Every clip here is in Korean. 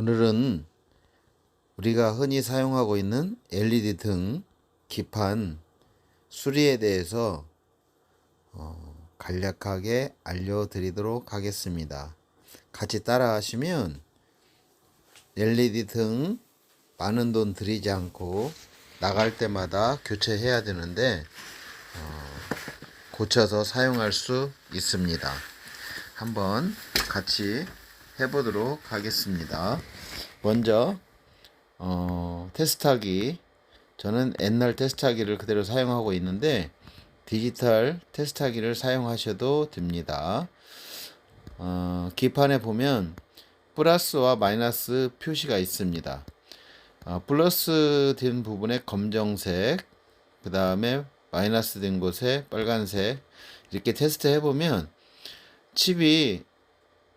오늘은 우리가 흔히 사용하고 있는 LED 등 기판 수리에 대해서 어, 간략하게 알려드리도록 하겠습니다. 같이 따라 하시면 LED 등 많은 돈 들이지 않고 나갈 때마다 교체해야 되는데 어, 고쳐서 사용할 수 있습니다. 한번 같이 해보도록 하겠습니다. 먼저 어, 테스트하기 저는 옛날 테스트하기를 그대로 사용하고 있는데 디지털 테스트하기를 사용하셔도 됩니다. 어, 기판에 보면 플러스와 마이너스 표시가 있습니다. 어, 플러스 된 부분에 검정색, 그 다음에 마이너스 된 곳에 빨간색 이렇게 테스트 해보면 칩이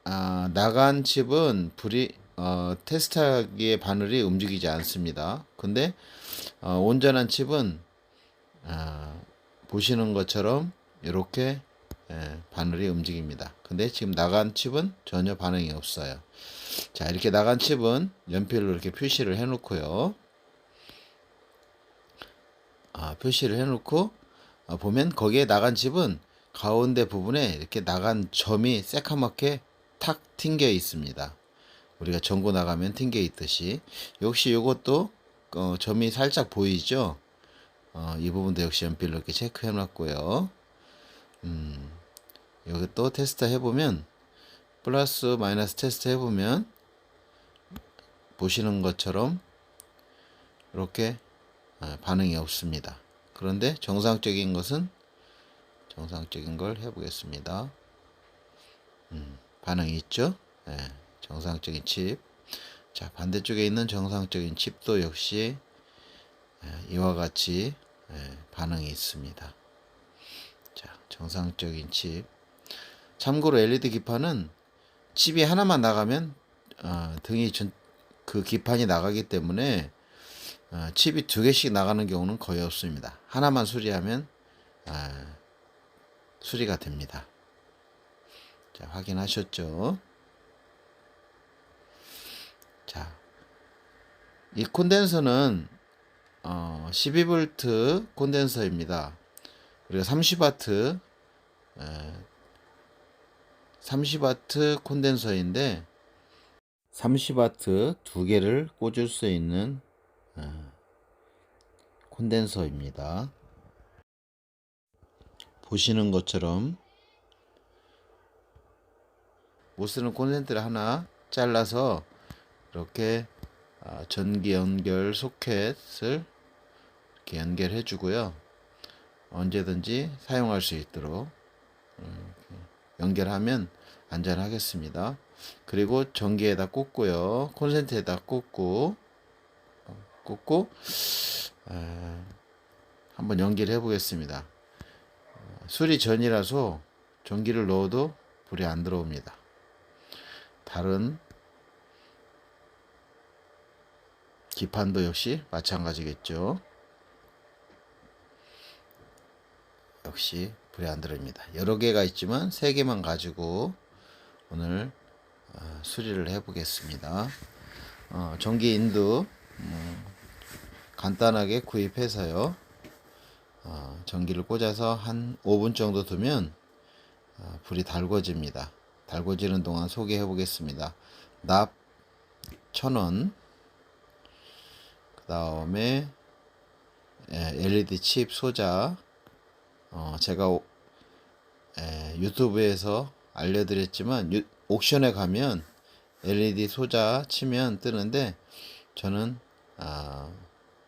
아, 나간 칩은 불이 어, 테스트하기에 바늘이 움직이지 않습니다. 근데 어, 온전한 칩은 아, 보시는 것처럼 이렇게 예, 바늘이 움직입니다. 근데 지금 나간 칩은 전혀 반응이 없어요. 자 이렇게 나간 칩은 연필로 이렇게 표시를 해놓고요. 아, 표시를 해놓고 어, 보면 거기에 나간 칩은 가운데 부분에 이렇게 나간 점이 새카맣게 탁 튕겨 있습니다. 우리가 전구 나가면 튕겨 있듯이 역시 이것도 어, 점이 살짝 보이죠. 어, 이 부분도 역시 연필로 이렇게 체크해 놨고요. 음, 여기 또 테스트 해보면 플러스 마이너스 테스트 해보면 보시는 것처럼 이렇게 어, 반응이 없습니다. 그런데 정상적인 것은 정상적인 걸 해보겠습니다. 음, 반응이 있죠? 예, 정상적인 칩. 자, 반대쪽에 있는 정상적인 칩도 역시 예, 이와 같이 예, 반응이 있습니다. 자, 정상적인 칩. 참고로 LED 기판은 칩이 하나만 나가면 어, 등이 전, 그 기판이 나가기 때문에 어, 칩이 두 개씩 나가는 경우는 거의 없습니다. 하나만 수리하면 아, 수리가 됩니다. 자, 확인하셨죠? 자, 이 콘덴서는 어, 12V 콘덴서입니다. 그리고 30W 에, 30W 콘덴서인데 30W 두 개를 꽂을 수 있는 어, 콘덴서입니다. 보시는 것처럼 못 쓰는 콘센트를 하나 잘라서 이렇게 아, 전기 연결 소켓을 이렇게 연결해 주고요. 언제든지 사용할 수 있도록 연결하면 안전하겠습니다. 그리고 전기에다 꽂고요. 콘센트에다 꽂고 어, 꽂고 아, 한번 연결해 보겠습니다. 수리 전이라서 전기를 넣어도 불이 안 들어옵니다. 다른 기판도 역시 마찬가지겠죠. 역시 들어옵니다. 여러 개가 있지만 세 개만 가지고 오늘 어, 수리를 해보겠습니다. 어, 전기 인두 음, 간단하게 구입해서요. 어, 전기를 꽂아서 한 5분 정도 두면 어, 불이 달궈집니다. 달궈지는 동안 소개해 보겠습니다. 납 1000원 그 다음에 LED 칩 소자 어, 제가 오, 에, 유튜브에서 알려드렸지만 유, 옥션에 가면 LED 소자 치면 뜨는데 저는 아,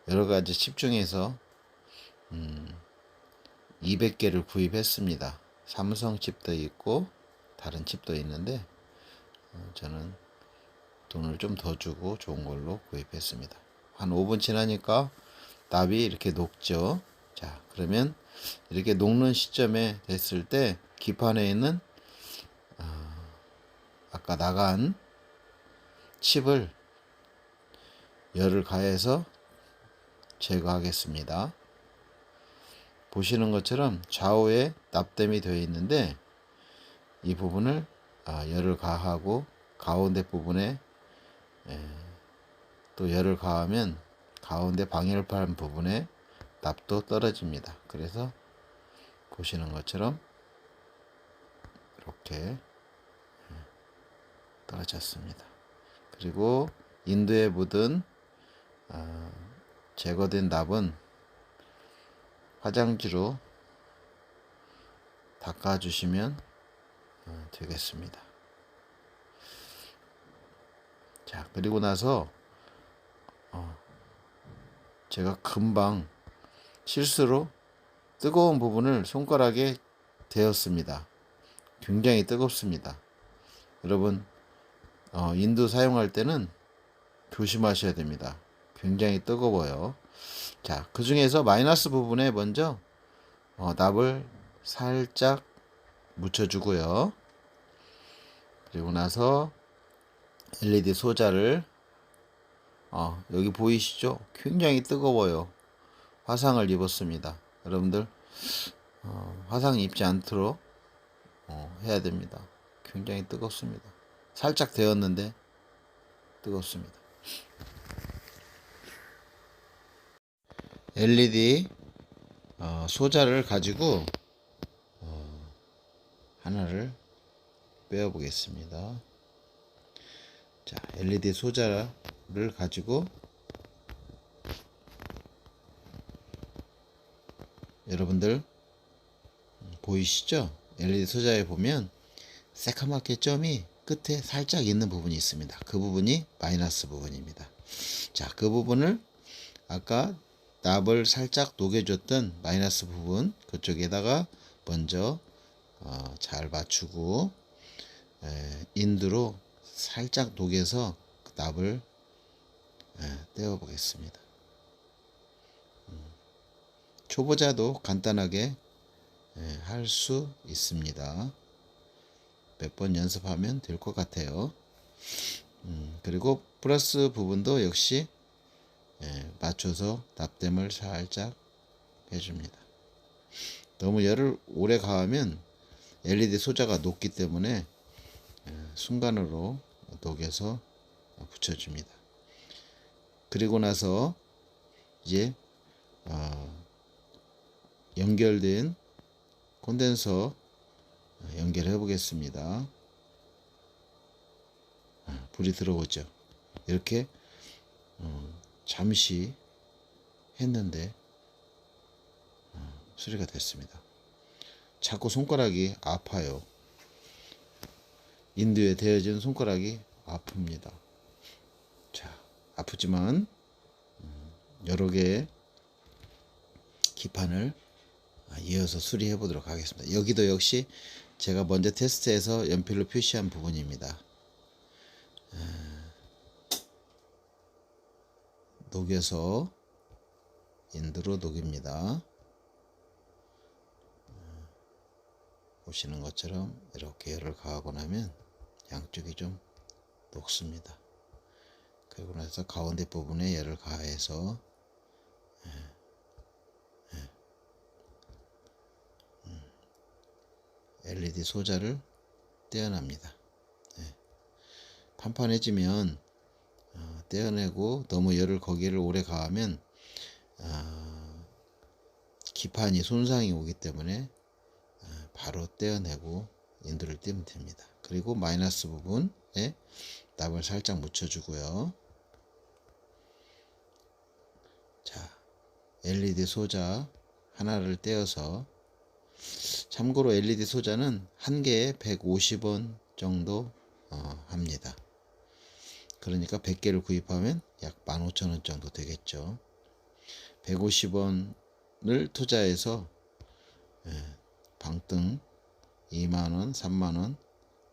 여러 가지 칩 중에서 음, 200개를 구입했습니다. 삼성 칩도 있고 다른 칩도 있는데 어, 저는 돈을 좀 더 주고 좋은 걸로 구입했습니다. 한 5분 지나니까 납이 이렇게 녹죠. 자, 그러면 이렇게 녹는 시점에 됐을 때 기판에 있는 어, 아까 나간 칩을 열을 가해서 제거하겠습니다. 보시는 것처럼 좌우에 납땜이 되어 있는데 이 부분을 아, 열을 가하고 가운데 부분에 또 열을 가하면 가운데 방열판 부분에 납도 떨어집니다. 그래서 보시는 것처럼 이렇게 예, 떨어졌습니다. 그리고 인두에 묻은 어, 제거된 납은 화장지로 닦아주시면 어, 되겠습니다. 자, 그리고 나서 어, 제가 금방 실수로 뜨거운 부분을 손가락에 대었습니다. 굉장히 뜨겁습니다. 여러분, 어, 인두 사용할 때는 조심하셔야 됩니다. 굉장히 뜨거워요. 자, 그 중에서 마이너스 부분에 먼저 어, 납을 살짝 묻혀주고요. 그리고 나서 LED 소자를 어, 여기 보이시죠? 굉장히 뜨거워요. 화상을 입었습니다. 여러분들 어, 화상 입지 않도록 어, 해야 됩니다. 굉장히 뜨겁습니다. 살짝 데웠는데 뜨겁습니다. LED 어, 소자를 가지고 어, 하나를 빼어 보겠습니다. 자, LED 소자를 가지고 여러분들 보이시죠? LED 소자에 보면 새카맣게 점이 끝에 살짝 있는 부분이 있습니다. 그 부분이 마이너스 부분입니다. 자, 그 부분을 아까 납을 살짝 녹여줬던 마이너스 부분 그쪽에다가 먼저 어, 잘 맞추고 에, 인두로 살짝 녹여서 그 납을 에, 떼어 보겠습니다. 음, 초보자도 간단하게 할 수 있습니다. 몇 번 연습하면 될 것 같아요. 음, 그리고 플러스 부분도 역시 예, 맞춰서 납땜을 살짝 해줍니다. 너무 열을 오래 가하면 LED 소자가 녹기 때문에 예, 순간으로 녹여서 붙여줍니다. 그리고 나서 이제 어, 연결된 콘덴서 연결해 보겠습니다. 아, 불이 들어오죠. 이렇게 어, 잠시 했는데 어, 수리가 됐습니다. 자꾸 손가락이 아파요. 인두에 대어진 손가락이 아픕니다. 자, 아프지만 음, 여러 개의 기판을 이어서 수리해 보도록 하겠습니다. 여기도 역시 제가 먼저 테스트해서 연필로 표시한 부분입니다. 녹여서 인두로 녹입니다. 보시는 것처럼 이렇게 열을 가하고 나면 양쪽이 좀 녹습니다. 그리고 나서 가운데 부분에 열을 가해서 LED 소자를 떼어납니다. 네. 판판해지면 어, 떼어내고 너무 열을 거기를 오래 가하면 어, 기판이 손상이 오기 때문에 어, 바로 떼어내고 인두를 떼면 됩니다. 그리고 마이너스 부분에 납을 살짝 묻혀주고요. 자, LED 소자 하나를 떼어서 참고로 LED 소자는 한 개에 150원 정도 어, 합니다. 그러니까 100개를 구입하면 약 15,000원 정도 되겠죠. 150원을 투자해서 예, 방등 2만원, 3만원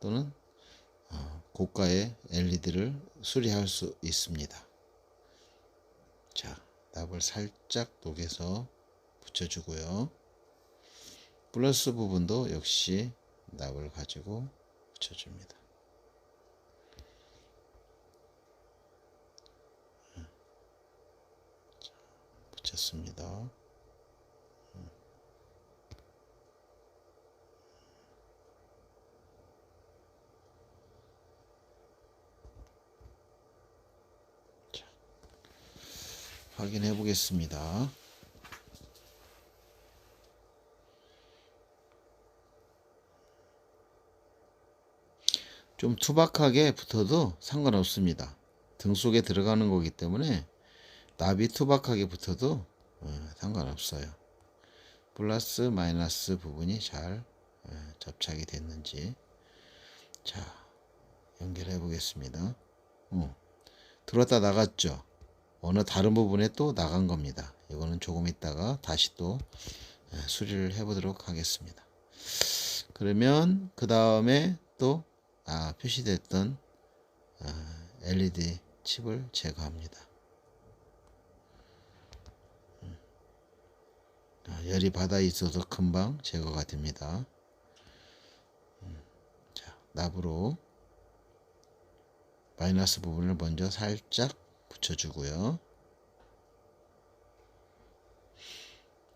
또는 어, 고가의 LED를 수리할 수 있습니다. 자, 납을 살짝 녹여서 붙여주고요. 플러스 부분도 역시 납을 가지고 붙여줍니다. 붙였습니다. 확인해 보겠습니다. 좀 투박하게 붙어도 상관없습니다. 등 속에 들어가는 거기 때문에 납이 투박하게 붙어도 어, 상관없어요. 플러스 마이너스 부분이 잘 어, 접착이 됐는지 자 연결해 보겠습니다. 어, 들어왔다 나갔죠. 어느 다른 부분에 또 나간 겁니다. 이거는 조금 있다가 다시 또 예, 수리를 해보도록 하겠습니다. 그러면 그 다음에 또 아, 표시됐던 아, LED 칩을 제거합니다. 음. 아, 열이 받아 있어서 금방 제거가 됩니다. 음. 자, 납으로 마이너스 부분을 먼저 살짝 붙여주고요.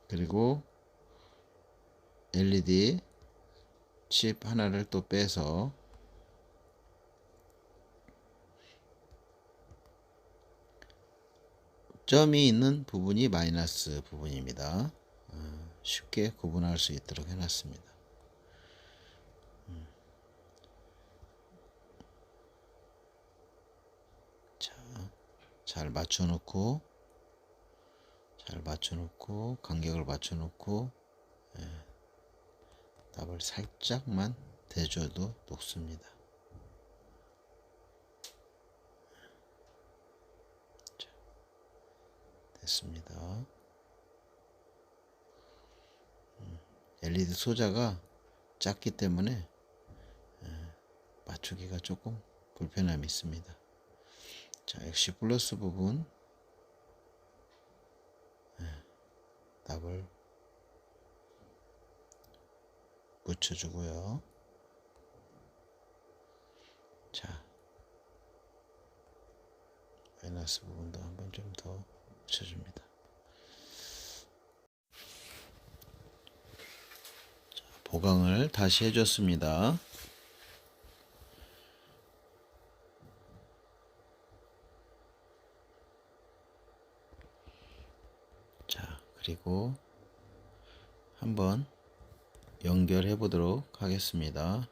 그리고 LED 칩 하나를 또 빼서 점이 있는 부분이 마이너스 부분입니다. 어, 쉽게 구분할 수 있도록 해놨습니다. 음. 자, 잘 맞춰놓고 잘 맞춰놓고 간격을 맞춰놓고 예, 답을 살짝만 대줘도 녹습니다. 자, 됐습니다. 음, LED 소자가 작기 때문에 예, 맞추기가 조금 불편함이 있습니다. 자, 역시 플러스 부분 답을 붙여주고요. 자, 마이너스 부분도 한 번 좀 더 붙여줍니다. 자, 보강을 다시 해줬습니다. 자, 그리고 한번 연결해 보도록 하겠습니다.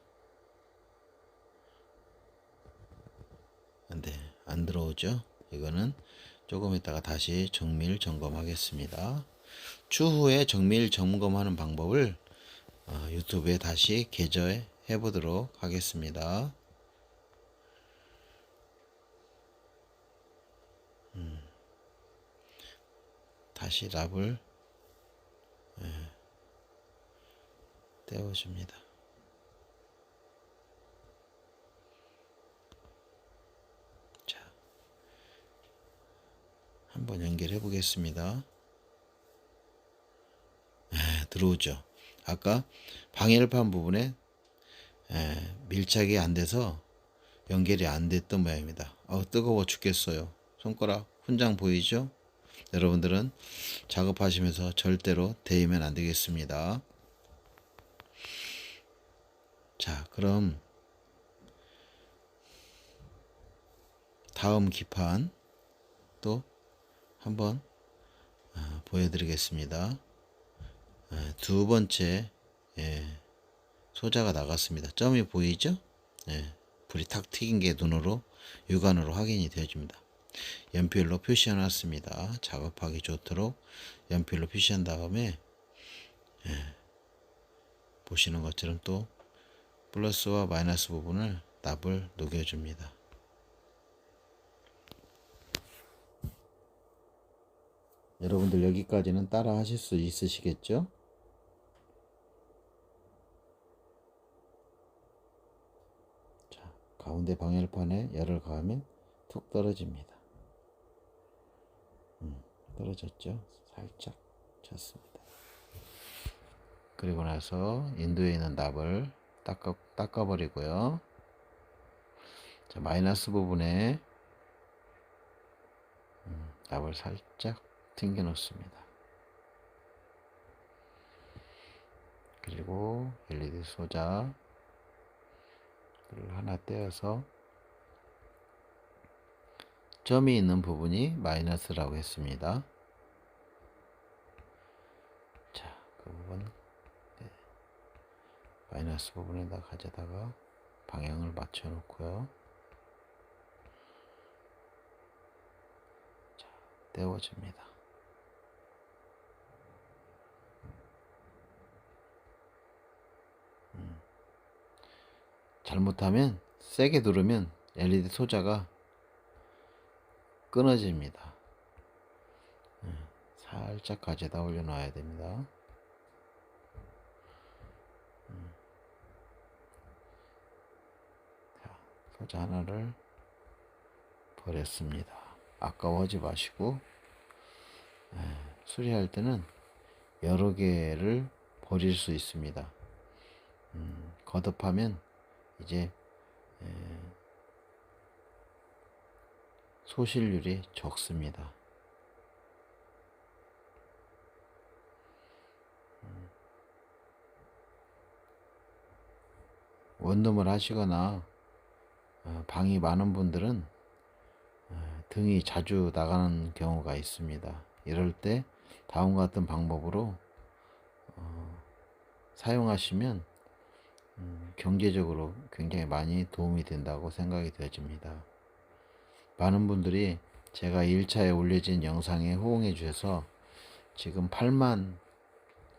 네, 안 들어오죠? 이거는 조금 있다가 다시 정밀 점검하겠습니다. 추후에 정밀 점검하는 방법을 어, 유튜브에 다시 게재해 보도록 하겠습니다. 다시 랍을 예, 떼어줍니다. 자, 한번 연결해 보겠습니다. 예, 들어오죠. 아까 방열판 부분에 예, 밀착이 안 돼서 연결이 안 됐던 모양입니다. 어, 뜨거워 죽겠어요. 손가락 훈장 보이죠? 여러분들은 작업하시면서 절대로 데이면 안 되겠습니다. 자, 그럼 다음 기판 또 한번 아, 보여드리겠습니다. 아, 두 번째 예, 소자가 나갔습니다. 점이 보이죠? 예, 불이 탁 튀긴 게 눈으로 육안으로 확인이 되어집니다. 연필로 표시해 놨습니다. 작업하기 좋도록 연필로 표시한 다음에 예, 보시는 것처럼 또 플러스와 마이너스 부분을 납을 녹여줍니다. 여러분들 여기까지는 따라 하실 수 있으시겠죠? 자, 가운데 방열판에 열을 가하면 툭 떨어집니다. 음, 떨어졌죠? 살짝 쳤습니다. 그리고 나서 인도에 있는 납을 닦아, 닦아버리고요. 자, 마이너스 부분에 음, 납을 살짝 튕겨 놓습니다. 그리고 LED 소자를 하나 떼어서 점이 있는 부분이 마이너스라고 했습니다. 자, 그 부분 네. 마이너스 부분에다 가져다가 방향을 맞춰 놓고요. 자, 떼워줍니다. 음. 잘못하면 세게 누르면 LED 소자가 끊어집니다. 음, 살짝 가져다 올려놔야 됩니다. 음. 자, 소자 하나를 버렸습니다. 아까워하지 마시고 에, 수리할 때는 여러 개를 버릴 수 있습니다. 음, 거듭하면 이제 에, 소실률이 적습니다. 음. 원룸을 하시거나 어, 방이 많은 분들은 어, 등이 자주 나가는 경우가 있습니다. 이럴 때 다음과 같은 방법으로 어, 사용하시면 음, 경제적으로 굉장히 많이 도움이 된다고 생각이 되어집니다. 많은 분들이 제가 1차에 올려진 영상에 호응해 주셔서 지금 8만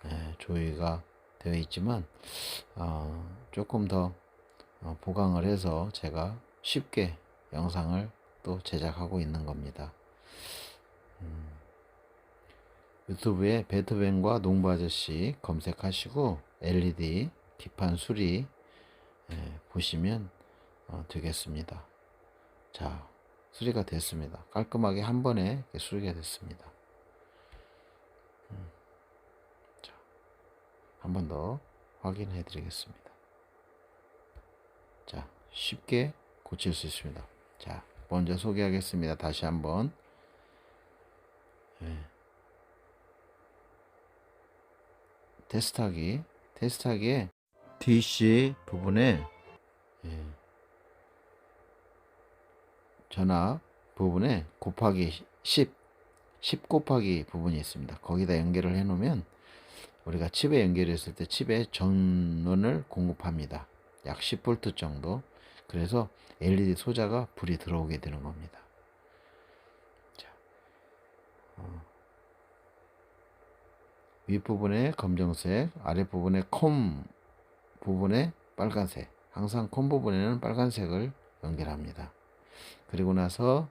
예, 조회가 되어 있지만 어, 조금 더 어, 보강을 해서 제가 쉽게 영상을 또 제작하고 있는 겁니다. 음, 유튜브에 베트벤과 농부 아저씨 검색하시고 LED 뒷판 수리 예, 보시면 어, 되겠습니다. 자, 수리가 됐습니다. 깔끔하게 한 번에 수리가 됐습니다. 음. 한번 더 확인해 드리겠습니다. 자, 쉽게 고칠 수 있습니다. 자, 먼저 소개하겠습니다. 다시 한번. 네. 테스트하기. 테스트하기에 DC 부분에 예. 전압 부분에 곱하기 10, 10 곱하기 부분이 있습니다. 거기다 연결을 해 놓으면 우리가 칩에 연결했을 때 칩에 전원을 공급합니다. 약 10V 정도. 그래서 LED 소자가 불이 들어오게 되는 겁니다. 자, 어. 윗부분에 검정색, 아랫부분에 컴 부분에 빨간색. 항상 컴 부분에는 빨간색을 연결합니다. 그리고 나서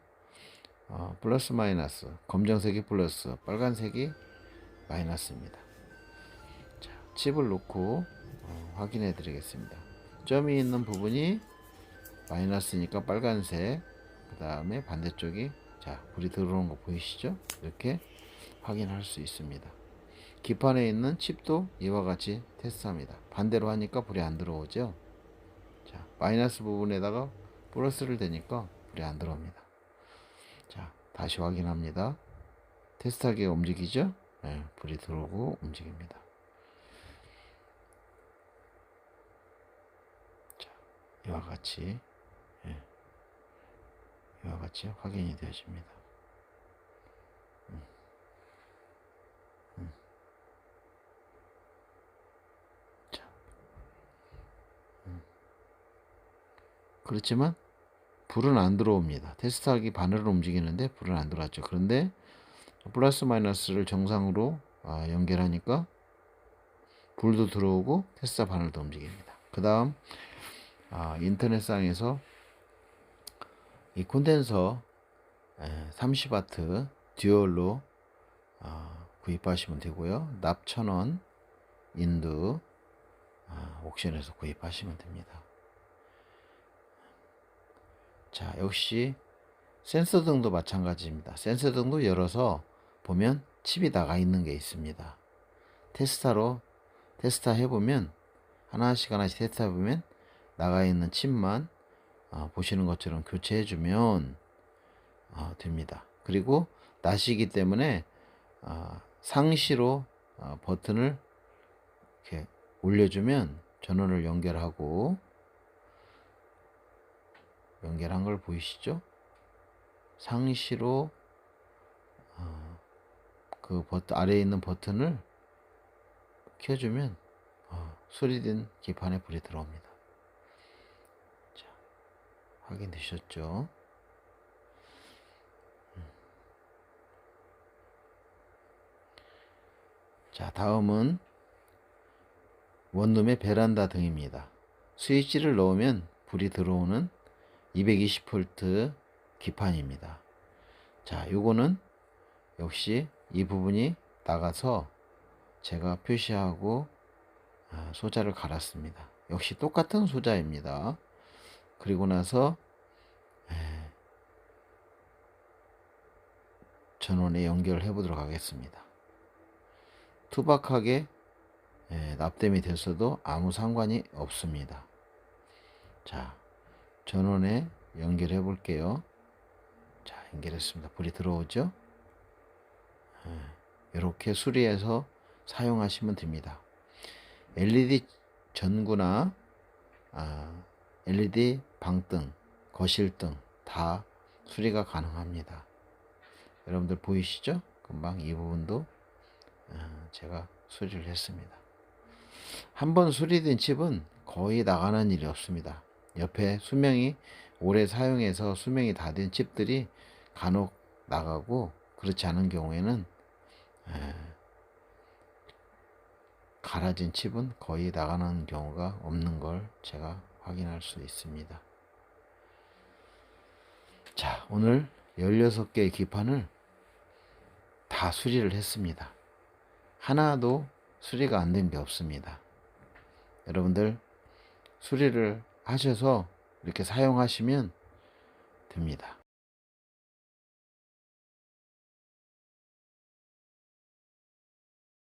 어, 플러스 마이너스 검정색이 플러스 빨간색이 마이너스입니다. 자, 칩을 놓고 어, 확인해 드리겠습니다. 점이 있는 부분이 마이너스니까 빨간색 그 다음에 반대쪽이 자 불이 들어오는 거 보이시죠? 이렇게 확인할 수 있습니다. 기판에 있는 칩도 이와 같이 테스트합니다. 반대로 하니까 불이 안 들어오죠? 자 마이너스 부분에다가 플러스를 대니까 불이 안 들어옵니다. 자, 다시 확인합니다. 테스트하게 움직이죠? 네, 불이 들어오고 움직입니다. 자, 이와 같이, 예, 이와 같이 확인이 되어집니다. 음. 음. 자, 음. 그렇지만 불은 안 들어옵니다. 테스트하기 바늘을 움직이는데 불은 안 들어왔죠. 그런데 플러스 마이너스를 정상으로 아, 연결하니까 불도 들어오고 테스트 바늘도 움직입니다. 그 다음 아, 인터넷상에서 이 콘덴서 30W 듀얼로 아, 구입하시면 되고요. 납 천원 인두 옥션에서 구입하시면 됩니다. 자, 역시 센서 등도 마찬가지입니다. 센서 등도 열어서 보면 칩이 나가 있는 게 있습니다. 테스타로 테스타 해보면 하나씩 하나씩 테스트 해보면 나가 있는 칩만 어, 보시는 것처럼 교체해주면 어, 됩니다. 그리고 낫이기 때문에 어, 상시로 어, 버튼을 이렇게 올려주면 전원을 연결하고 연결한 걸 보이시죠? 상시로 어, 그 버튼 아래에 있는 버튼을 켜주면 어, 수리된 기판에 불이 들어옵니다. 자, 확인되셨죠? 음. 자, 다음은 원룸의 베란다 등입니다. 스위치를 넣으면 불이 들어오는 220V 기판입니다. 자, 요거는 역시 이 부분이 나가서 제가 표시하고 아, 소자를 갈았습니다. 역시 똑같은 소자입니다. 그리고 나서 에, 전원에 연결해 보도록 하겠습니다. 투박하게 에, 납땜이 됐어도 아무 상관이 없습니다. 자, 전원에 연결해 볼게요. 자, 연결했습니다. 불이 들어오죠? 이렇게 수리해서 사용하시면 됩니다. LED 전구나 아, LED 방등, 거실등 다 수리가 가능합니다. 여러분들 보이시죠? 금방 이 부분도 아, 제가 수리를 했습니다. 한번 수리된 칩은 거의 나가는 일이 없습니다. 옆에 수명이 오래 사용해서 수명이 다 된 칩들이 간혹 나가고 그렇지 않은 경우에는 에, 갈아진 칩은 거의 나가는 경우가 없는 걸 제가 확인할 수 있습니다. 자, 오늘 16개의 기판을 다 수리를 했습니다. 하나도 수리가 안 된 게 없습니다. 여러분들 수리를 하셔서 이렇게 사용하시면 됩니다.